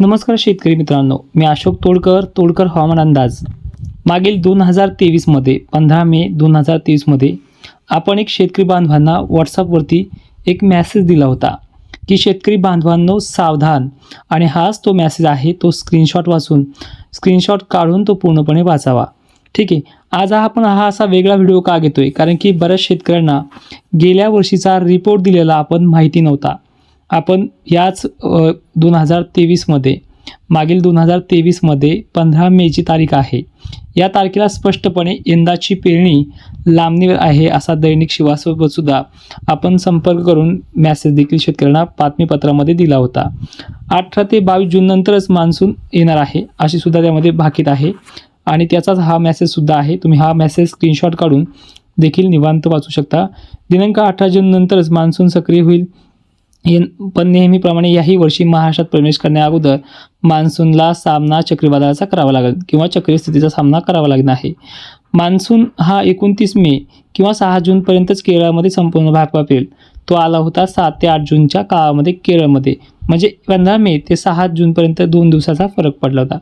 नमस्कार शेतकरी मित्रांनो मी अशोक तोडकर तोडकर हवामान अंदाज. मागील दोन हजार तेवीसमध्ये पंधरा मे दोन हजार तेवीसमध्ये आपण एक शेतकरी बांधवांना व्हॉट्सअपवरती एक मॅसेज दिला होता की शेतकरी बांधवांनो सावधान. आणि हाच तो मॅसेज आहे तो स्क्रीनशॉट वाचून स्क्रीनशॉट काढून तो पूर्णपणे वाचावा. ठीक आहे आज हा आपण हा असा वेगळा व्हिडिओ का घेतोय? कारण की बऱ्याच शेतकऱ्यांना गेल्या वर्षीचा रिपोर्ट दिलेला आपण माहिती नव्हता. आपण याच दोन हजार तेवीसमध्ये मागील दोन हजार तेवीसमध्ये पंधरा मेची तारीख आहे. या तारखेला स्पष्टपणे यंदाची पेरणी लांबणीवर आहे असा दैनिक शिवासोबत सुद्धा आपण संपर्क करून मॅसेज देखील शेतकऱ्यांना बातमीपत्रामध्ये दिला होता. अठरा ते बावीस जूननंतरच मान्सून येणार आहे अशी सुद्धा त्यामध्ये भाकीत आहे. आणि त्याचाच हा मेसेजसुद्धा आहे. तुम्ही हा मेसेज स्क्रीनशॉट काढून देखील निवांत वाचू शकता. दिनांक अठरा जूननंतरच मान्सून सक्रिय होईल. हे पण नेहमीप्रमाणे याही वर्षी महाराष्ट्रात प्रवेश करण्या अगोदर मान्सूनला सामना चक्रीवादळाचा करावा लागेल किंवा चक्रीय स्थितीचा सामना करावा लागणार आहे. मान्सून हा एकोणतीस मे किंवा सहा जूनपर्यंतच केरळमध्ये संपूर्ण भाग व्यापेल. तो आला होता सात ते आठ जूनच्या काळामध्ये केरळमध्ये. म्हणजे पंधरा मे ते सहा जूनपर्यंत दोन दिवसाचा फरक पडला होता.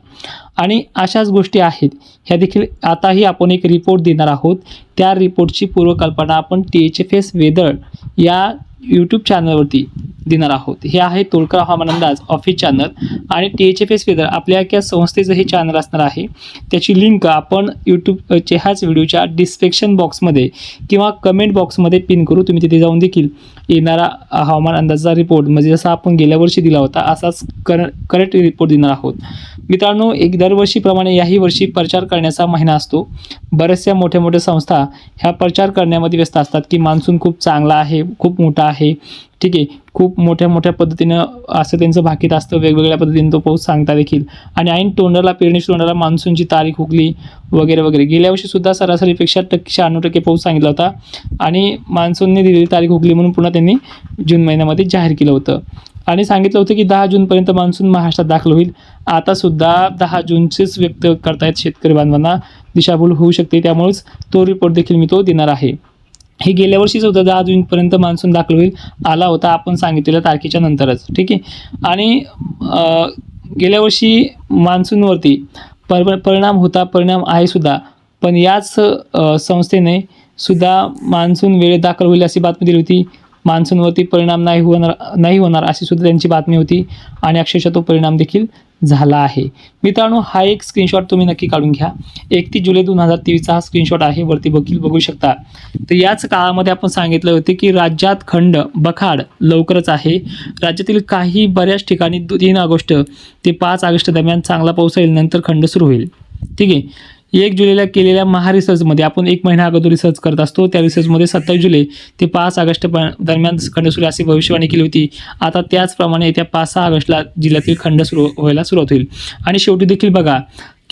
आणि अशाच गोष्टी आहेत. ह्या देखील आताही आपण एक रिपोर्ट देणार आहोत. त्या रिपोर्टची पूर्वकल्पना आपण T H F S weather या यूट्यूब चॅनलवरती देणार आहोत. हे आहे तोडकर हवामान अंदाज ऑफिस चॅनल आणि T H F S weather आपल्या या संस्थेचं हे चॅनल असणार आहे. त्याची लिंक आपण यूट्यूबच्या ह्याच व्हिडिओच्या डिस्क्रिप्शन बॉक्समध्ये किंवा कमेंट बॉक्समध्ये पिन करू. तुम्ही तिथे जाऊन देखील येणारा हवामान अंदाजाचा रिपोर्ट म्हणजे जसा आपण गेल्या वर्षी दिला होता असाच कर करेक्ट रिपोर्ट देणार आहोत. मित्रांनो एक दरवर्षीप्रमाणे याही वर्षी प्रचार करण्याचा महिना असतो. बऱ्याचशा मोठ्या मोठ्या संस्था ह्या प्रचार करण्यामध्ये व्यस्त असतात की मान्सून खूप चांगला आहे खूप मोठा आहे. ठीक आहे खूप मोठ्या मोठ्या पद्धतीनं असं त्यांचं भाकीत असतं वेगवेगळ्या पद्धतीने तो पाऊस सांगता देखील. आणि ऐन तोंडाला पेरणी तोंडाला मान्सूनची तारीख हुकली वगैरे वगैरे. गेल्या वर्षीसुद्धा सरासरीपेक्षा टक्के शहाण्णव टक्के पाऊस सांगितला होता आणि मान्सूनने दिलेली तारीख हुकली म्हणून पुन्हा त्यांनी जून महिन्यामध्ये जाहीर केलं होतं. आणि सांगितलं होतं की दहा जूनपर्यंत मान्सून महाराष्ट्रात दाखल होईल. आतासुद्धा दहा जूनचेच व्यक्त करतायत शेतकरी बांधवांना. दिशाभूल होऊ शकते. त्यामुळेच तो रिपोर्ट देखील मी तो देणार आहे. हे गेल्या वर्षीच होतं. दहा जूनपर्यंत मान्सून दाखल होईल आला होता. आपण सांगितलेल्या तारखेच्या नंतरच. ठीक आहे? आणि गेल्या वर्षी मान्सूनवरती पर परिणाम होता. परिणाम आहे सुद्धा. पण याच संस्थेने सुद्धा मान्सून वेळेत दाखल होईल अशी बातमी दिली होती. मान्सूनवरती परिणाम नाही होणार नाही होणार अशी सुद्धा त्यांची बातमी होती. आणि अक्षरशः तो परिणाम देखील झाला आहे. मित्रांनो हा एक स्क्रीनशॉट तुम्ही नक्की काढून घ्या. एकतीस जुलै दोन हजार तेवीसचा हा स्क्रीनशॉट आहे वरती बघील बघू शकता. तर याच काळामध्ये आपण सांगितलं होते की राज्यात खंड बखाड लवकरच आहे. राज्यातील काही बऱ्याच ठिकाणी तीन ऑगस्ट ते पाच ऑगस्ट दरम्यान चांगला पाऊस येईल नंतर खंड सुरू होईल. ठीक आहे? एक जुलैला केलेल्या महा रिसर्चमध्ये आपण एक महिना अगोदर रिसर्च करत असतो. त्या रिसर्चमध्ये सत्तावीस जुलै ते पाच ऑगस्ट प- दरम्यान खंड सुरू अशी भविष्यवाणी केली होती. आता त्याचप्रमाणे येत्या पाच सहा ऑगस्टला जिल्ह्यातील खंड सुरू व्हायला सुरुवात होईल. आणि शेवटी देखील बघा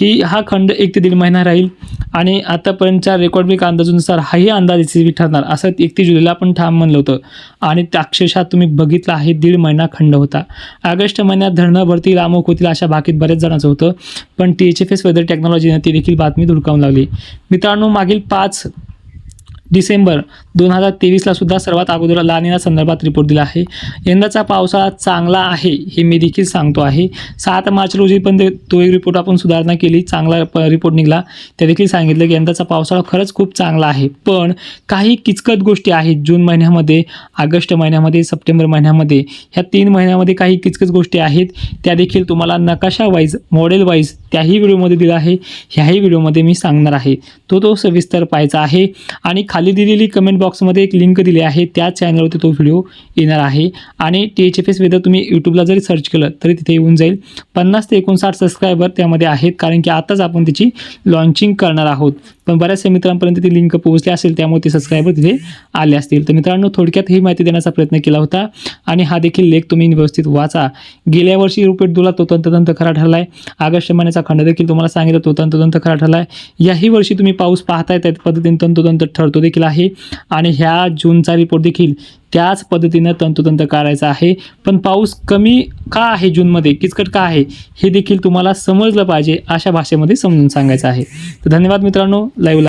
की हा खंड एक ते दीड महिना राहील आणि आतापर्यंतच्या रेकॉर्ड ब्रेक अंदाजानुसार हाही अंदाज यशस्वी ठरणार. असं एकतीस जुलैला आपण ठाम म्हणलं होतं. आणि त्या अक्षरशः तुम्ही बघितलं आहे दीड महिना खंड होता. ऑगस्ट महिन्यात धरणं भरतील अमुक होतील अशा बाकीत बऱ्याच जणांचं होतं. पण T H F S weather टेक्नॉलॉजीने ती देखील बातमी धुडकावून लागली मित्रांनो मागील पाच डिसेंबर दोन हजार तेवीसला सुद्धा सर्वात अगोदर लानिना संदर्भात रिपोर्ट दिला आहे. यंदाचा पावसाळा चांगला आहे हे मी देखील सांगतो आहे. सात मार्च रोजी पण तो एक रिपोर्ट आपण सुधारणा केली चांगला रिपोर्ट निघाला. त्या देखील सांगितलं की यंदाचा पावसाळा खरंच खूप चांगला आहे. पण काही किचकट गोष्टी आहेत. जून महिन्यामध्ये ऑगस्ट महिन्यामध्ये सप्टेंबर महिन्यामध्ये ह्या तीन महिन्यामध्ये काही किचकच गोष्टी आहेत. त्या देखील तुम्हाला नकाशा वाईज मॉडेल वाईज त्याही व्हिडिओमध्ये दिला आहे. ह्याही व्हिडिओमध्ये मी सांगणार आहे. तो तो सविस्तर पाहायचा आहे. आणि खाली दिलेली कमेंट बॉक्समध्ये एक लिंक दिली आहे. त्या चॅनलवरती तो व्हिडिओ येणार आहे. आणि T H F S weather तुम्ही यूट्यूबला जरी सर्च केलं तरी तिथे येऊन जाईल. पन्नास ते एकोणसाठ सबस्क्रायबर त्यामध्ये आहेत. कारण की आताच आपण त्याची लॉन्चिंग करणार आहोत. पण बऱ्याचशा मित्रांपर्यंत ती लिंक पोहोचली असेल त्यामुळे ते सबस्क्रायबर तिथे आले असतील. तर मित्रांनो थोडक्यात ही माहिती देण्याचा प्रयत्न केला होता आणि हा देखील लेख तुम्ही व्यवस्थित वाचा. गेल्या वर्षी रुपेट दुला तो तंततंत खरा ठरला आहे ऑगस्ट महिन्याचा खंड देखील तुम्हाला सांगितलं तो तंतोतंत खरा ठरला आहे याही वर्षी तुम्ही पाऊस पाहताय त्या पद्धतीने तंतोतंत ठरतो देखील आहे. आणि ह्या जूनचा रिपोर्ट देखील त्याच पद्धतीनं तंतोतंत काढायचा आहे. पण पाऊस कमी का आहे जूनमध्ये? किचकट का आहे? हे देखील तुम्हाला समजलं पाहिजे अशा भाषेमध्ये समजून सांगायचं आहे. तर धन्यवाद मित्रांनो. लाईव्हला